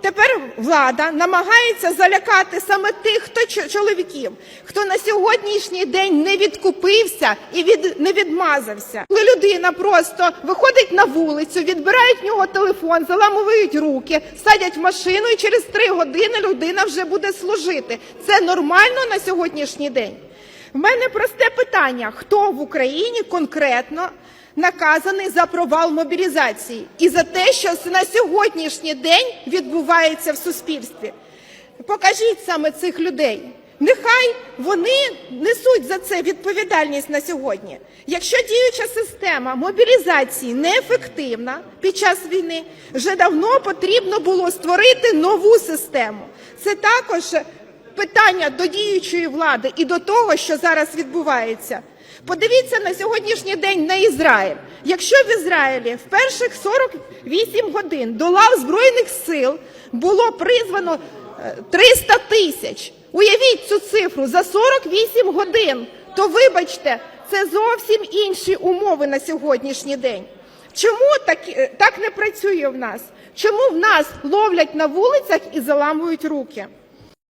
Тепер влада намагається залякати саме тих, хто чо- чоловіків, хто на сьогоднішній день не відкупився і від не відмазався. Коли людина просто виходить на вулицю, відбирають в нього телефон, заламують руки, садять в машину, і через три години людина вже буде служити. Це нормально на сьогоднішній день. В мене просте питання: хто в Україні конкретно наказаний за провал мобілізації і за те, що на сьогоднішній день відбувається в суспільстві? Покажіть саме цих людей. Нехай вони несуть за це відповідальність на сьогодні. Якщо діюча система мобілізації неефективна під час війни, вже давно потрібно було створити нову систему. Це також питання до діючої влади і до того, що зараз відбувається. Подивіться на сьогоднішній день на Ізраїль. Якщо в Ізраїлі в перших 48 годин до лав Збройних сил було призвано е, 300 тисяч, уявіть цю цифру за 48 годин, то вибачте, це зовсім інші умови на сьогоднішній день. Чому так, е, так не працює в нас? Чому в нас ловлять на вулицях і заламують руки?